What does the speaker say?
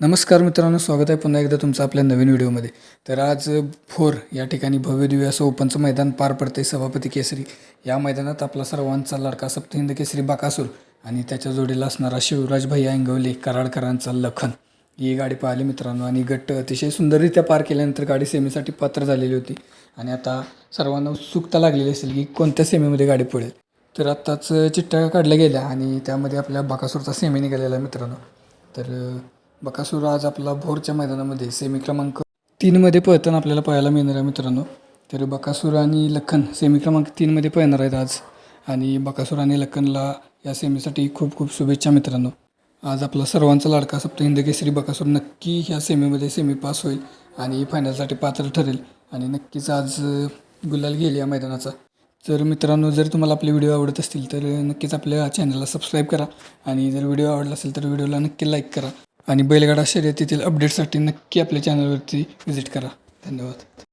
नमस्कार मित्रांनो स्वागत आहे पुन्हा एकदा तुमचं आपल्या नवीन व्हिडिओमध्ये. तर आज फोर या ठिकाणी भव्य दिव्य असं ओपनचं मैदान पार पडते सभापती केसरी. या मैदानात आपला सर्वांचा लाडका सप्तहिंद केसरी बाकासूर आणि त्याच्या जोडीला असणारा शिवराज भैया इंगवले कराडकरांचा लखन. ही गाडी पाहिली मित्रांनो आणि गट्ट अतिशय सुंदररित्या पार केल्यानंतर गाडी सेमीसाठी पात्र झालेली होती. आणि आता सर्वांना उत्सुकता लागलेली असेल की कोणत्या सेमीमध्ये गाडी पडेल. तर आत्ताच चिट्ट्या काढल्या गेल्या आणि त्यामध्ये आपल्या बाकासूरचा सेमी निघालेला मित्रांनो. तर बकासूर आज आपला भोरच्या मैदानामध्ये सेमी क्रमांक तीनमध्ये पळताना आपल्याला पाहायला मिळणार आहे मित्रांनो. तर बकासूर आणि लखन सेमी क्रमांक तीनमध्ये पळणार आहेत आज. आणि बकासूर आणि लखनला या सेमीसाठी खूप खूप शुभेच्छा मित्रांनो. आज आपला सर्वांचा लाडका सप्त हिंदकेसरी बकासूर नक्की ह्या सेमीमध्ये सेमी पास होईल आणि फायनलसाठी पात्र ठरेल. आणि नक्कीच आज गुलाल घेईल या मैदानाचा. तर मित्रांनो जर तुम्हाला आपले व्हिडिओ आवडत असतील तर नक्कीच आपल्या चॅनलला सबस्क्राईब करा. आणि जर व्हिडिओ आवडला असेल तर व्हिडिओला नक्की लाईक करा. आणि बैलगाडा शर्यतीतील अपडेटसाठी नक्की आपल्या चॅनलवरती व्हिजिट करा. धन्यवाद.